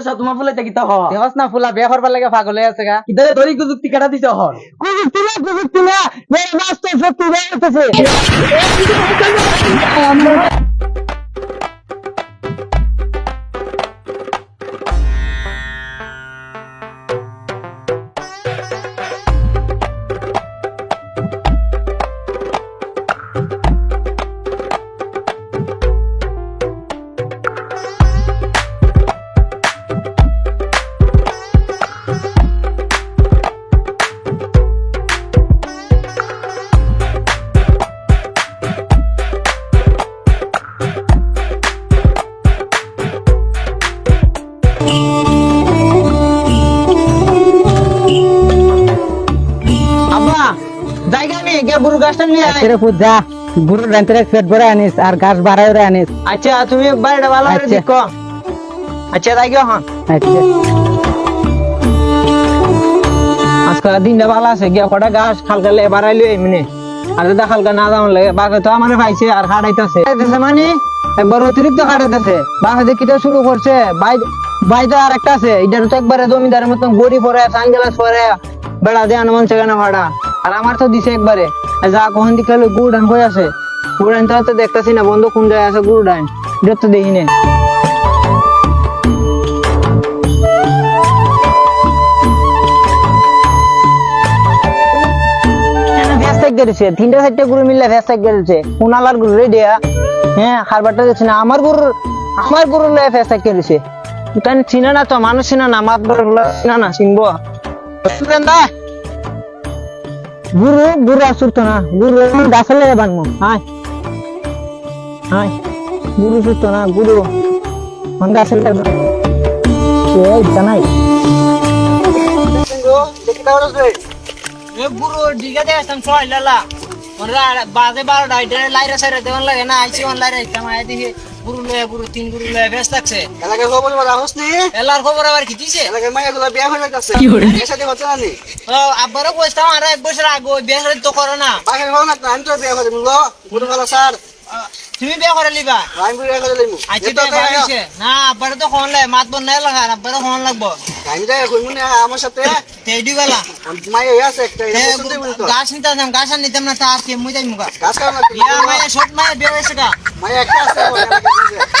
সা তোমার ফুলাইতে কিতা হ দেহস না ফুলা বিয়া করবার লাগে পাগল হয়ে আছে গা কিতারে দড়ি কুযুক্তি কাটা দিছ হর কুযুক্তি না কুযুক্তি না এই বাস্তব সত্যি বের হইতেছে বুড়ো গাছটা নিয়ে আয়। তেরে পুজা গুরু রেন্তের পেট ভরে আনিস আর গাছ বাড়াই আনিস। আচ্ছা তুমি বাড়িটা ভালো করে আচ্ছা। দেখো। আচ্ছা তাই গো হ্যাঁ। আচ্ছা। আজকাল দিনটা ভালো আছে গিয়া কটা গাছ খালকা লে বাড়াইলো এমনি আর দাদা খালকা না যাওয়ার লাগে বাঘে তো আমার পাইছে আর খাটাইতেছে মানে? একবার অতিরিক্ত খাটাইতেছে বাঘে দেখিতে শুরু করছে বাই বাইতে আর একটা আছে এটার তো একবারে জমিদারের মতন গড়ি পরে সানগ্লাস পরে বেড়া দেয় মন সেখানে ভাড়া? আর আমার তো দিছে একবারে। যা কখন দিকে হলো গুড় ডান হয়ে আছে গুড় ডান তো দেখতেছি না, বন্ধু, কোন জায়গায় আছে গুড় ডান এটা দেখি না হ্যাঁ খারবারটা যাচ্ছে না, আমার আমার গরু লয়ে ভ্যাস্টাক গেছে তাই চিনা তো, মানুষ চিনা না বড় চিনা না, চিনবো। সুরেন্দা গুরু গুরু আসুর তো না। গুরু গাছে লেগে বানমো হাই। হাই। গুরু সুস্থ না, গুরু। মন। গাছে লেগে এই জানাই ছয় লালা। ওরা বাজে বারো ডাইটে লাইরা সাইরা দেওয়ান লাগে না আইসি অন লাইরা ইতাম আয় দেখি। গুরু লয়ে গুরু তিন গুরু লয়ে ব্যস্ত থাকছে। এলাকার খবর বলা হোস নি? এলার খবর আবার কি দিছে? এলাকার মাইয়া গুলা বিয়া হয়ে যাচ্ছে এর সাথে কথা না আব্বারও কইতাম আর এক বছর আগে বিয়া করে তো করো না। বাকি হল না আমি তো বিয়া করে মুলো গুরু ভালো স্যার তুমি বিয়া করে লিবা আমি বিয়া করে লইমু আচ্ছা তো না আব্বারে তো ফোন লাগে মাত বন নাই লাগা আব্বারে ফোন লাগবো। আমি যাই কই মুনে আমার সাথে তেডি গলা। মাইয়া আছে একটা গাছ নিতাম না গাছ নিতাম না তা আজকে মুই যাই মুগা কাজ কাম না বিয়া মায়া ছোট মায়া বিয়ে হয়েছে গা। মাইয়া একটা আছে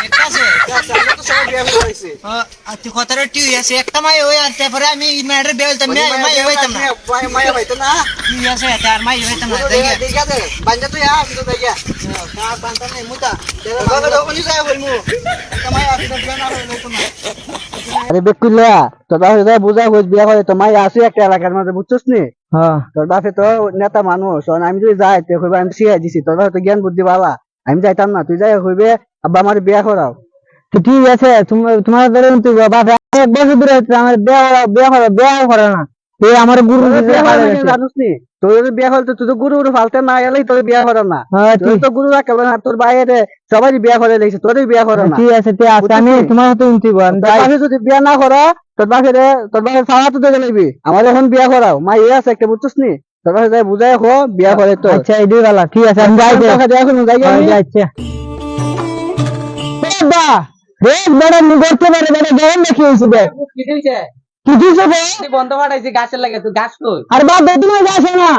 একটা আছে। আমরা তো সবাই বিয়া হইছে আর তুই কতটা টিউ আছে? একটা মাই ওই আর তারপরে আমি ম্যাডার বিয়ে হইতাম না মাই হইতাম না। আছে তার মাই হইতাম না দেখে। দেখা বাঞ্জা তো ইয়া তো দেখা কার বান্তা নাই মুতা বাবা দোকানি যাই হইমু একটা মাইয়া না হইল না আরে বেকুলা তোর বাপে তো বুঝা হইস বিয়া করে তো মাই আসি একটা এলাকার মধ্যে বুঝছস নি? তোর বাপে তো নেতা মানুষ আমি যদি যাই তো কইবা আমি শিখাই দিছি তোর বাপে তো জ্ঞান বুদ্ধি বালা আমি যাইতাম না তুই যাই কইবে আব্বা আমার বিয়া করাও। তো ঠিক আছে তোমার ধরেন তুই বাপে এক বছর ধরে আমার বিয়া করা বিয়া করা বিয়ে করে না। এই আমার গুরু তোর বিয়া করার আগে জানুস নি? তোর যদি বিয়া করতে তুই তো গুরু গুরু ফালতে না এলেই তোর বিয়া করা না। হ্যাঁ, তুই তো গুরু রাখল না তোর বাইরে সবাই বিয়া করে লেগেছে তোরই বিয়া করে না। ঠিক আছে ঠিক আছে আমি? তোমার হাতে উনতি যদি বিয়া না করা তোর বাপে রে তোর বাপে সারা তো দেখে নিবি। আমার এখন বিয়া করাও। মা ইয়ে আছে একটা বুঝছিস নি? তোর বাপে যাই বুঝাই হো বিয়া করে তো আচ্ছা এই দুই বেলা ঠিক আছে আমি যাই এখন যাই আচ্ছা রে বড় মুগরতে পারে বড় গরম দেখি হইছে কি তুই বন্ধ ফাটাইছি গাছের লাগে তুই গাছ কই? আর বেদি না যাচ্ছে না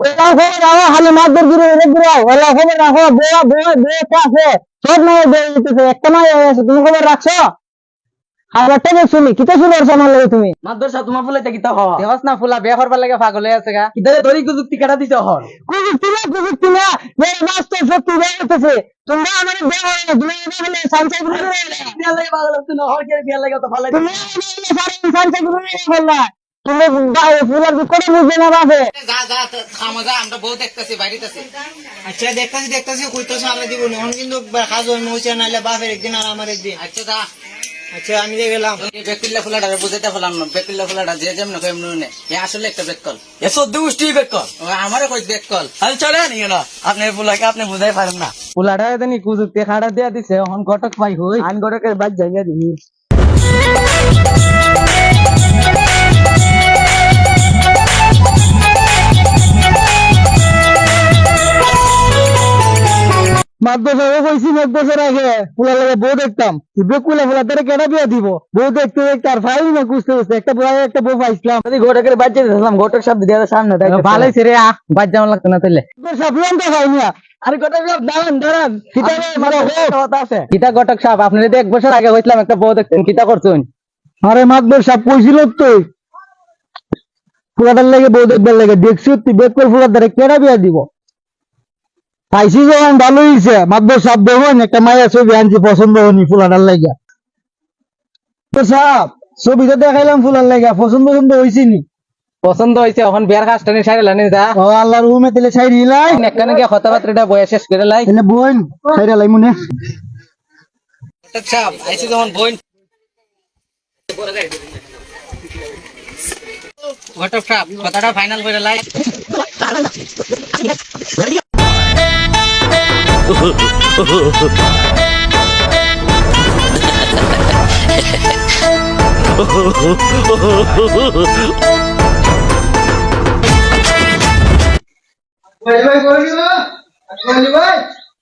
ওলা খবর রাখো খালি মাছ ধর ঘুরে ঘুরে ঘুরাও ওলা খবর রাখো বয়া বয়া বয়া আছে সব নয় বয়ে যেতেছে একটা নয় আছে তুমি খবর রাখছো? আর একটা শুনি কিতা শুনি আর সামান লাগে তুমি? মাত্র সা তোমার ফুলাইতে কিতা হ দেহস না ফুলা বিয়া করবার লাগে পাগল হয়ে আছে গা। কিতারে দড়ি কুযুক্তি কাটা দিছ হর না না। সত্যি হইতেছে তোমরা আমার হয় না তুমি এটা বলে সানসাই গুলো লাগে পাগল না হর কে বিয়া লাগে তো ফালাই তুমি সারা সানসাই গুলো বললা তুমি ফুলার করে বুঝবে না বাপে যা যা খামা যা আমরা বউ দেখতেছি আছি আচ্ছা দেখতাছি দেখতাছি কিন্তু একদিন আর আমার একদিন আচ্ছা আচ্ছা আমি যে ফুলাটা বুঝাইতে পারলাম না ফুলাটা যে যেমন কই এমন নে এ আসলে একটা বেকল এ সদ্য গোষ্ঠী বেকল আমারও কই বেকল আরে চলে নি না আপনি ফুলাকে আপনি বুঝাই পারেন না ফুলাটা কুযুক্তি খাড়া দিয়া দিছে এখন ঘটক পাই হই আন ঘটকের বাদ জায়গা দিবি মাদ্রাসা কইছি এক বছর আগে ফুলা লাগে বউ দেখতাম বেকুলা ফুলা তারা কেনা বিয়া দিব? বউ দেখতে দেখতে আর ফাইল না কুছতে কুছতে একটা বউ একটা বউ পাইছিলাম বাচ্চা গোটক শব্দ দিয়ে সামনে ভালোই রে আহ বাদ লাগতো না তাইলে সাপলাম তো খাই না। আরে গোটা সব দাঁড়ান দাঁড়ান। কিতা মানে আছে। কিতা গটক সাহেব আপনি যদি এক বছর আগে হইছিলাম একটা বউ দেখতেন কিতা করছেন আরে মাতবর সাপ কইছিল তো ফুলাটার লাগে বউ দেখবার লাগে। দেখছি তুই বেক করে ফুলার দ্বারা কেনা বিয়া দিব? পাইছি যখন ভালো হয়েছে মাতবর সাপ দেখুন একটা মায়া ছবি আনছি পছন্দ হয়নি ফুলাটার লাগে তো সাপ ছবিটা দেখাইলাম ফুলার লাগে পছন্দ পছন্দ হয়েছি নি পছন্দ হয়েছে এখন বিয়ার কাজটা নিয়ে সাইরে লানি যা ও আল্লাহর রুমে তেলে ছাই দিলাই একখানে গিয়ে কথাবার্তাটা বয়া শেষ করে লাই। এনে বোন ছাইরা লাই মনে। সাপ আইসি যখন সাপ কথাটা ফাইনাল করে লাই।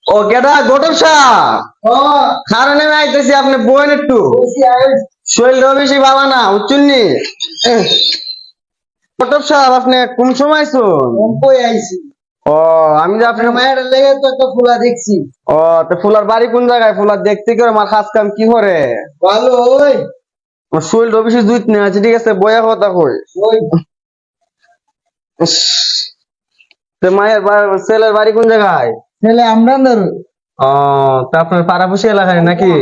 ও কেডা গটর আমি আইতেছি আপনি বোন একটু। শরীরটাও বেশি ভালো না উচ্চুন্নি গটর সাহেব আপনি কোন সময় শুন ও আমি যে আপনার মায়ের লেগে তো একটা ফুলা দেখছি। ও তো ফুলার বাড়ি কোন জায়গায়? ফুলার দেখতে আমার কাম কি করে ভালো ওই। আছে ঠিক আছে বয়া কথা কই। মায়ের ছেলের বাড়ি কোন জায়গায়? ছেলে আমরা তা আপনার পাড়াপড়শি এলাকায় নাকি?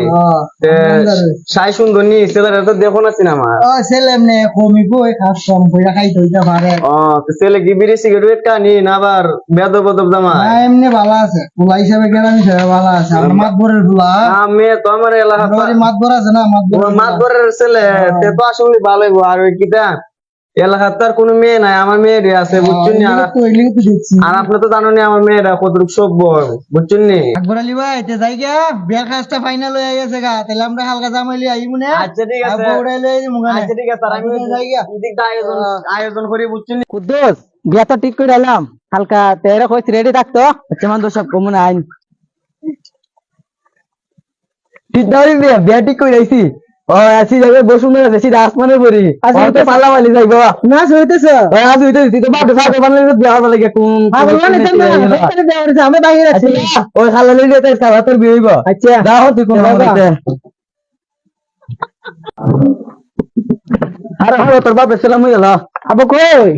সাই সুন্দর নি ছেলেরা তো দেখো না সিনেমা। ছেলে এমনি কমি বই কাজ কম বইরা খাইতে হইতে পারে। ও তো ছেলে কি বিড়ি সিগারেট কানি না আবার বেদব বেদব জামা এমনি ভালো আছে। ফুলা হিসাবে গেলাম হিসাবে ভালো আছে। আমার মাতবরের ফুলা আমি তো আমার এলাকা মাতবর আছে না মাতবর মাতবরের ছেলে তে তো আসলে ভালোই। আর ওই কিটা এলাকার তো কোনো মেয়ে নাই আমার মেয়েরই আছে বুঝছেন নি? আর তো এগুলো তো দেখছি। আপনি তো জানেন আমার মেয়েরা কতটুকু সভ্য বুঝছেন নি? আকবর আলী ভাই তে যাই গা বিয়ার কাজটা ফাইনাল হয়ে গেছে গা তাহলে আমরা হালকা জামাইলি আই মনে আচ্ছা ঠিক আছে। উড়াই লই। আচ্ছা ঠিক আছে আমি এদিকটা আয়োজন আয়োজন করি বুঝছেন নি? কুদ্দুস বিয়া তো ঠিক করে এলাম। হালকা তেরে কইছি রেডি থাকতো আচ্ছা মান সব কমন আইন। ঠিক দাঁড়ি বিয়া বিয়া ঠিক করে আইছি। ও যাবে বসুন না বেশি আসমানের পরি আজকে পাল্লা মালি যাইব। না হইতেছে আজ হইতেছে তুই তো বাপ সাথে বানলে বিয়া হবে? লাগে কোন আমি বাইরে আছি। ওই খালা লইলে তাই সারা তোর বিয়ে হইব। আচ্ছা। দাও তুই কোন আরে হলো তোর বাপের সালাম গেল। আবু কই?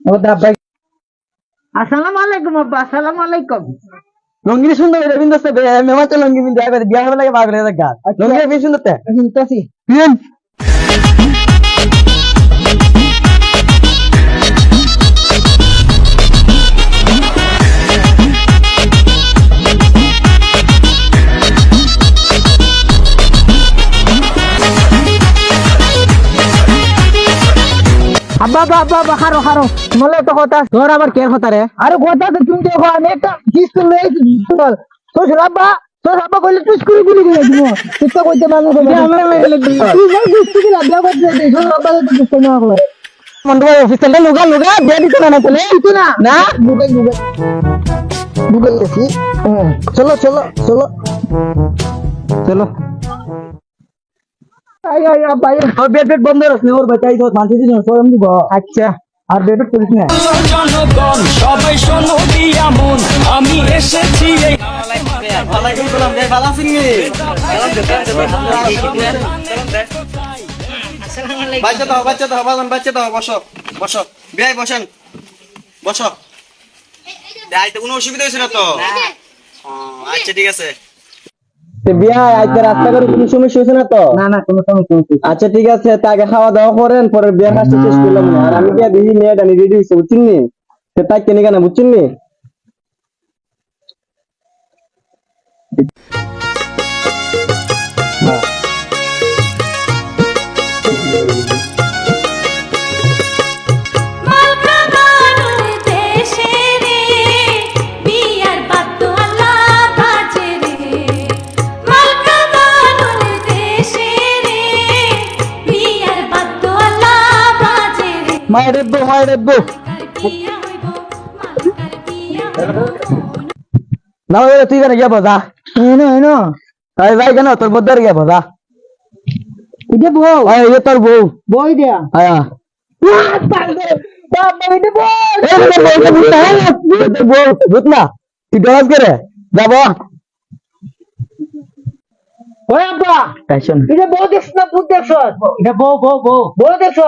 ও দাব ভাই আসসালামু আলাইকুম আব্বা আসসালামু আলাইকুম। লঙ্গি সুন্দর রে বিন্দু সে মেমা তো লঙ্গি বিন্দু আগে বিয়া হবে লাগে বাগরে লাগা লঙ্গি তে আব্বা আব্বা আব্বা আব্বা হারো হারো। মলে তো কথা তোর আবার কে কথা রে? আরে কথা তো তুমি দেখো আমি একটা কিস্ত লই তোর আব্বা তোর আব্বা কইলে তুই স্কুলে গুলি দিয়ে দিব। তুই তো কইতে মানুষ হবে আমরা মেলে তুই যাই কিস্ত কি লাভ? করতে দে তোর আব্বা তো কিস্ত না করে মন্ডল অফিসারটা লুগা লুগা বিয়া দিতে না চলে দিতে না। না? লুগা লুগা। দেখি চলো চলো চলো। চলো। বেড বেড বন্ধ ওর বাচ্চাই তো মানতে দিন আচ্ছা। আর বেড বেড করিস না? জনগণ সবাই শোনো দিয়া মন আমি এসেছি ভাই বাচ্চা দাও বাচ্চা দাও বাজান বাচ্চা দাও বসো বসো বিয়াই বসেন বসো কোনো অসুবিধা হয়েছে না তো? আচ্ছা ঠিক আছে। আজকে রাস্তা করে কোনো সমস্যা হয়েছে না তো? না না কোনো সমস্যা আচ্ছা ঠিক আছে তাকে খাওয়া দাওয়া করেন পরে বিয়ার কাজটা শেষ করলাম না। আর আমি বিয়া দেখি মেয়েটা রেডি হয়েছে বুঝছেন নি? সে তাই কেনে কেন বুঝছেন নি? মায়ের রেব্বো মায়ের রেব্বো না তুই কেন গিয়া যা এনো এনো তাই ভাই কেন? তোর বদার গিয়া ভদা এটা বউ। আয়। এ তোর বউ বই দিয়া না। তুই ডরাস করে যাব ওই আব্বা এটা বউ দেখছ না ভূত দেখছ এটা বউ বউ বউ। বউ দেখছ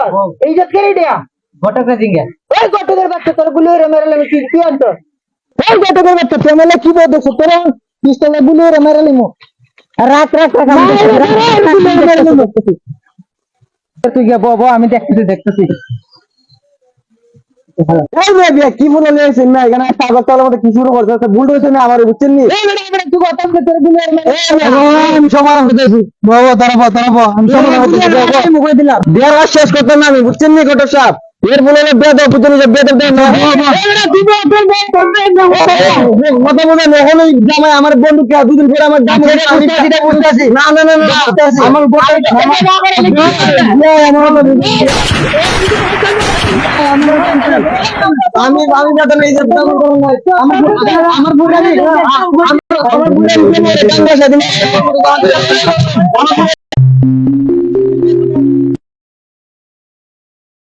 এই যে কে দিয়া ঘটক সিংহে ওই ঘটকের বাচ্চা তোর গুলি রে মেরে কি কি ওই ঘটকের বাচ্চা মেলে কি বউ দেখছ তোর পিস্তলে গুলি রে মেরে রাত রাত তুই গিয়ে বউ বউ আমি দেখতেছি দেখতেছি এই মেয়ে কি বলে নিয়েছেন না এখানে আগর তলার মধ্যে কি শুরু করছে ভুল হয়েছে না আমার বুঝছেন নি তুই কথা বলে তোর গুলি রে আমি সমাধান করতেছি বাবা তারাবো তারাবো আমি সমাধান করতেছি মুখে দিলাম কাজ শেষ করতে না আমি বুঝছেন নি ঘটক সাহেব এর বলে বেদ বুঝছেন যে বেদ দেন কথা বলে এখন জামাই আমার বন্ধুকে দুদিন পরে আমার দাম আমি বুঝতেছি না না না না আমার আমি যে আমার আমার বুড়া আমার বুড়া